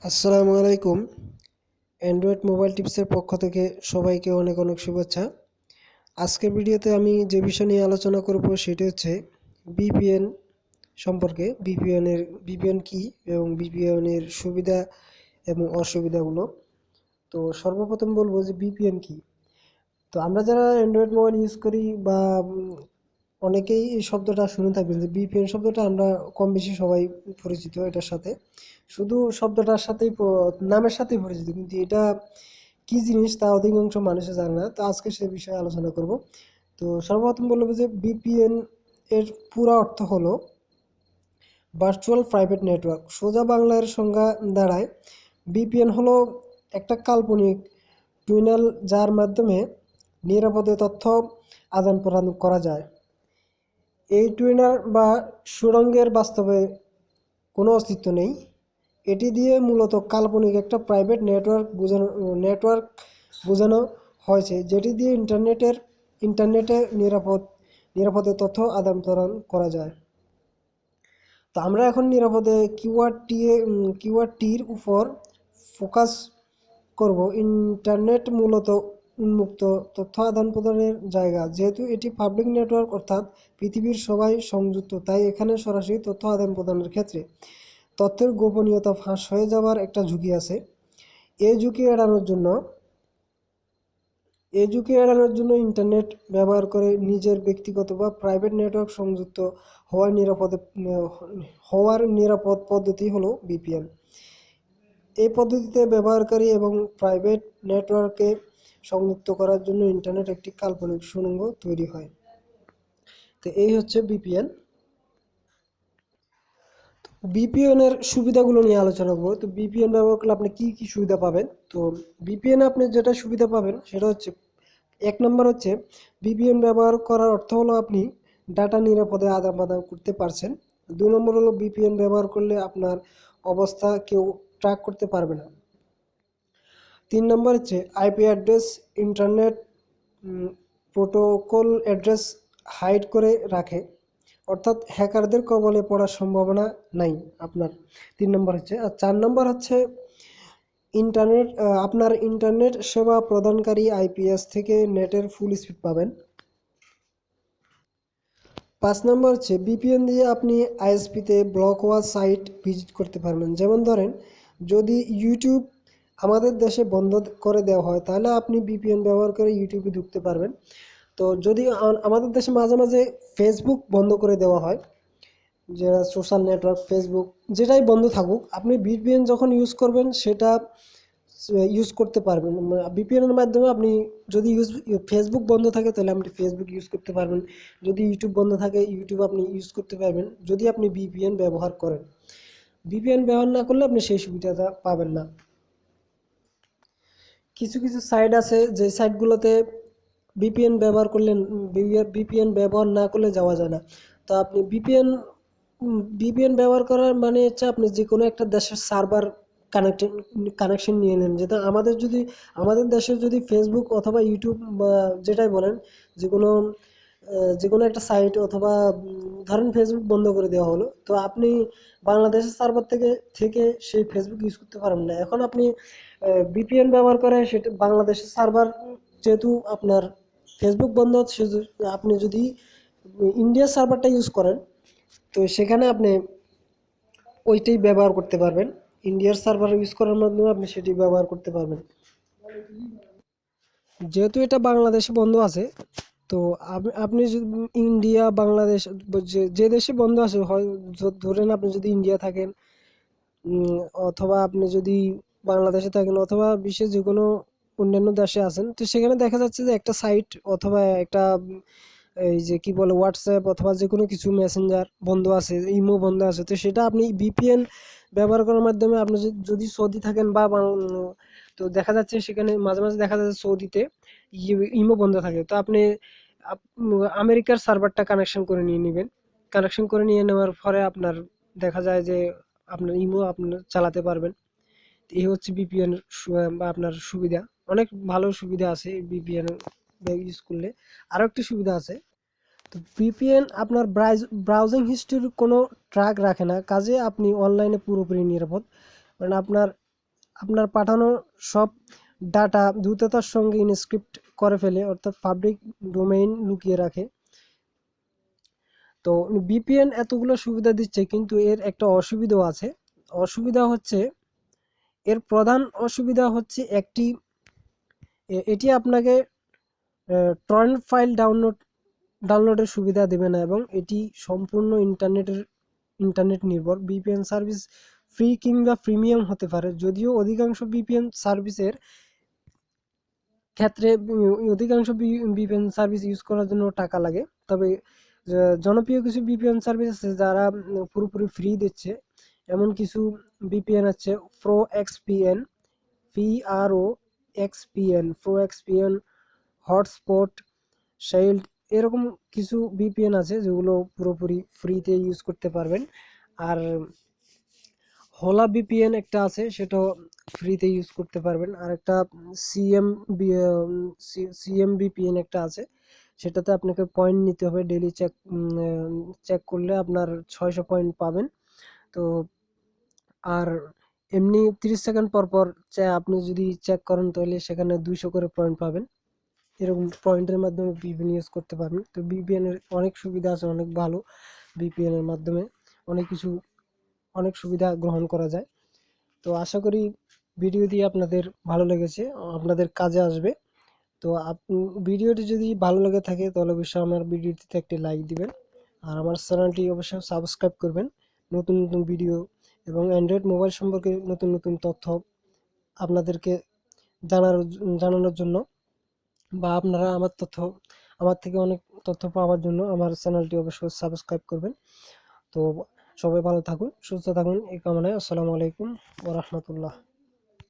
আসসালামু আলাইকুম। Android mobile টিপসের পক্ষ থেকে সবাইকে অনেক অনেক শুভেচ্ছা। আজকের ভিডিওতে আমি যে বিষয় নিয়ে আলোচনা করব সেটি হচ্ছে বিপিএন সম্পর্কে বিপিএনের বিপিএন কি এবং বিপিএনের সুবিধা এবং অসুবিধাগুলো। তো সর্বপ্রথম বলব যে বিপিএন কি। তো আমরা যারা অ্যান্ড্রয়েড মোবাইল ইউজ করি বা অনেকেই এই শব্দটা শুনে থাকবেন যে বিপিএন শব্দটা আমরা কম বেশি সবাই পরিচিত এটার সাথে। শুধু শব্দটার সাথেই নামের সাথেই পরিচিত, কিন্তু এটা কি জিনিস তা অধিকাংশ মানুষে জানে না। তো আজকে সে বিষয়ে আলোচনা করব। তো সর্বপ্রথম বলব যে বিপিএন এর পুরা অর্থ হলো ভার্চুয়াল প্রাইভেট নেটওয়ার্ক। সোজা বাংলার সংজ্ঞা দাঁড়ায়, বিপিএন হলো একটা কাল্পনিক টুইনাল যার মাধ্যমে নিরাপদে তথ্য আদান প্রদান করা যায়। এই টুইনার বা সুড়ঙ্গের বাস্তবে কোনো অস্তিত্ব নেই। এটি দিয়ে মূলত কাল্পনিক একটা প্রাইভেট নেটওয়ার্ক বোঝানো নেটওয়ার্ক বোঝানো হয়েছে, যেটি দিয়ে ইন্টারনেটের, ইন্টারনেটে নিরাপদ, নিরাপদে তথ্য আদান প্রদান করা যায়। তো আমরা এখন নিরাপদে কিওয়ার্ড টি কিওয়ার্ড টির উপর ফোকাস করব। ইন্টারনেট মূলত উন্মুক্ত তথ্য আদান প্রদানের জায়গা। যেহেতু এটি পাবলিক নেটওয়ার্ক অর্থাৎ পৃথিবীর সবাই সংযুক্ত, তাই এখানে সরাসরি তথ্য আদান প্রদানের ক্ষেত্রে তথ্যের গোপনীয়তা ফাঁস হয়ে যাওয়ার একটা ঝুঁকি আছে। এই ঝুঁকি এড়ানোর জন্য এই ঝুঁকি এড়ানোর জন্য ইন্টারনেট ব্যবহার করে নিজের ব্যক্তিগত বা প্রাইভেট নেটওয়ার্ক সংযুক্ত হওয়ার নিরাপদ হওয়ার নিরাপদ পদ্ধতি হলো বিপিএন এই পদ্ধতিতে ব্যবহারকারী এবং প্রাইভেট নেটওয়ার্কে সংযুক্ত করার জন্য ইন্টারনেট একটি কাল্পনিক সুড়ঙ্গ তৈরি হয়। তো এই হচ্ছে বিপিএন বিপিএন এর সুবিধাগুলো নিয়ে আলোচনা করব। তো বিপিএন ব্যবহার করলে আপনি কি কি সুবিধা পাবেন? তো বিপিএন আপনি যেটা সুবিধা পাবেন সেটা হচ্ছে, এক নম্বর হচ্ছে বিপিএন ব্যবহার করার অর্থ হলো আপনি ডাটা নিরাপদে আদান প্রদান করতে পারছেন। দুই নম্বর হলো বিপিএন ব্যবহার করলে আপনার অবস্থা কেউ ট্র্যাক করতে পারবে না। তিন নম্বর হচ্ছে IP address internet protocol address hide করে রাখে। অর্থাৎ হ্যাকারদের কবলে পড়ার সম্ভাবনা নাই আপনার। তিন নম্বর হচ্ছে, আর চার নম্বর হচ্ছে ইন্টারনেট আপনার ইন্টারনেট সেবা প্রদানকারী আইপিএস থেকে নেটের ফুল স্পিড পাবেন। পাঁচ নম্বর হচ্ছে বিপিএন দিয়ে আপনি আইএসপিতে ব্লক হওয়া সাইট ভিজিট করতে পারবেন। যেমন ধরেন, যদি ইউটিউব আমাদের দেশে বন্ধ করে দেওয়া হয়, তাহলে আপনি বিপিএন ব্যবহার করে ইউটিউবে ঢুকতে পারবেন। তো যদি আমাদের দেশে মাঝে মাঝে ফেসবুক বন্ধ করে দেওয়া হয়, যেটা সোশ্যাল নেটওয়ার্ক ফেসবুক যেটাই বন্ধ থাকুক, আপনি বিপিএন যখন ইউজ করবেন, সেটা ইউজ করতে পারবেন। ভিপিএন এর মাধ্যমে আপনি যদি ইউজ ফেসবুক বন্ধ থাকে, তাহলে আপনি ফেসবুক ইউজ করতে পারবেন। যদি ইউটিউব বন্ধ থাকে ইউটিউব আপনি ইউজ করতে পারবেন, যদি আপনি বিপিএন ব্যবহার করেন। বিপিএন ব্যবহার না করলে আপনি সেই সুবিধাটা পাবেন না। কিছু কিছু সাইট আছে যে সাইটগুলোতে বিপিএন ব্যবহার করলে বিপিএন ব্যবহার না করলে যাওয়া যায় না। তো আপনি বিপিএন বিপিএন ব্যবহার করার মানে হচ্ছে আপনি যে কোনো একটা দেশের সার্ভার কানেকশন কানেকশন নিয়ে নেন। যেটা আমাদের যদি, আমাদের দেশের যদি ফেসবুক অথবা ইউটিউব বা যেটাই বলেন যে কোনো যে কোনো একটা সাইট অথবা ধরেন ফেসবুক বন্ধ করে দেওয়া হলো, তো আপনি বাংলাদেশের সার্ভার থেকে থেকে সেই ফেসবুক ইউজ করতে পারবেন না। এখন আপনি বিপিএন ব্যবহার করে সেটা বাংলাদেশের সার্ভার যেহেতু আপনার ফেসবুক বন্ধ হচ্ছে আপনি যদি ইন্ডিয়ার সার্ভারটা ইউজ করেন, তো সেখানে আপনি ওইটাই ব্যবহার করতে পারবেন। ইন্ডিয়ার সার্ভার ইউজ করার মাধ্যমে আপনি সেটি ব্যবহার করতে পারবেন। যেহেতু এটা বাংলাদেশে বন্ধ আছে তো আপনি ইন্ডিয়া, বাংলাদেশ যে দেশে বন্ধ আছে ধরেন আপনি যদি ইন্ডিয়া থাকেন অথবা আপনি যদি বাংলাদেশে থাকেন অথবা বিশ্বের যে কোনো অন্যান্য দেশে আছেন, তো সেখানে দেখা যাচ্ছে যে একটা সাইট অথবা একটা, এই যে কি বলে হোয়াটসঅ্যাপ অথবা যে কোনো কিছু মেসেঞ্জার বন্ধ আছে ইমো বন্ধ আছে, তো সেটা আপনি ভিপিএন ব্যবহার করার মাধ্যমে আপনি যদি সৌদি থাকেন বা তো দেখা যাচ্ছে সেখানে মাঝে মাঝে দেখা যাচ্ছে সৌদিতে ইমো বন্ধ থাকে, তো আপনি আমেরিকার সার্ভারটা কানেকশন করে নিয়ে নেবেন। কানেকশন করে নিয়ে নেওয়ার পরে আপনার দেখা যায় যে আপনার ইমো আপনার চালাতে পারবেন। এই হচ্ছে বিপিএন বা আপনার সুবিধা। অনেক ভালো সুবিধা আছে বিপিএন ইউজ করলে। আরও একটি সুবিধা আছে। তো বিপিএন আপনার ব্রাউজিং হিস্ট্রির কোনো ট্র্যাক রাখে না। কাজে আপনি অনলাইনে পুরোপুরি নিরাপদ। মানে আপনার আপনার পাঠানো সব ডাটা দ্রুততার সঙ্গে ইনস্ক্রিপ্ট করে ফেলে, অর্থাৎ পাবলিক ডোমেইন লুকিয়ে রাখে। তো বিপিএন এতগুলো সুবিধা দিচ্ছে, কিন্তু এর একটা অসুবিধাও আছে। অসুবিধা হচ্ছে, এর প্রধান অসুবিধা হচ্ছে একটি এটি আপনাকে টর্রেন্ট ফাইল ডাউনলোড ডাউনলোডের সুবিধা দেবে না এবং এটি সম্পূর্ণ ইন্টারনেটের, ইন্টারনেট নির্ভর। বিপিএন সার্ভিস ফ্রি কিংবা প্রিমিয়াম হতে পারে, যদিও অধিকাংশ বিপিএন সার্ভিসের ক্ষেত্রে অধিকাংশ বিপিএন সার্ভিস ইউজ করার জন্য টাকা লাগে। তবে জনপ্রিয় কিছু বিপিএন সার্ভিস আছে যারা পুরোপুরি ফ্রি দিচ্ছে। এমন কিছু বিপিএন আছে pro XPN PRO XPN pro XPN hotspot shield এরকম কিছু বিপিএন আছে যেগুলো পুরোপুরি ফ্রিতে ইউজ করতে পারবেন। আর হোলা বিপিএন একটা আছে সেটাও ফ্রিতে ইউজ করতে পারবেন। আর একটা সিএম সিএম বিপিএন একটা আছে, সেটাতে আপনাকে পয়েন্ট নিতে হবে ডেলি চেক চেক করলে আপনার ছয়শো পয়েন্ট পাবেন। তো, আর এমনি তিরিশ সেকেন্ড পর পর আপনি যদি চেক করেন তাহলে সেখানে দুইশো করে পয়েন্ট পাবেন। এরকম পয়েন্টের মাধ্যমে বিপিএন ইউজ করতে পারবেন। তো বিপিএনের অনেক সুবিধা আছে, অনেক ভালো বিপিএনের মাধ্যমে। অনেক কিছু অনেক সুবিধা গ্রহণ করা যায়। তো আশা করি ভিডিওটি আপনাদের ভালো লেগেছে, আপনাদের কাজে আসবে। তো ভিডিওটি যদি ভালো লেগে থাকে তাহলে অবশ্যই আমার ভিডিওটিতে একটি লাইক দিবেন। আর আমার চ্যানেলটি অবশ্যই সাবস্ক্রাইব করবেন নতুন নতুন ভিডিও এবং অ্যান্ড্রয়েড মোবাইল সম্পর্কে নতুন নতুন তথ্য আপনাদেরকে জানার, জানানোর জন্য বা আপনারা আমার তথ্য, আমার থেকে অনেক তথ্য পাওয়ার জন্য আমার চ্যানেলটি অবশ্যই সাবস্ক্রাইব করবেন। তো সবাই ভালো থাকুন সুস্থ থাকুন এই কামনায় আসসালামু আলাইকুম ওরহমতুল্লাহ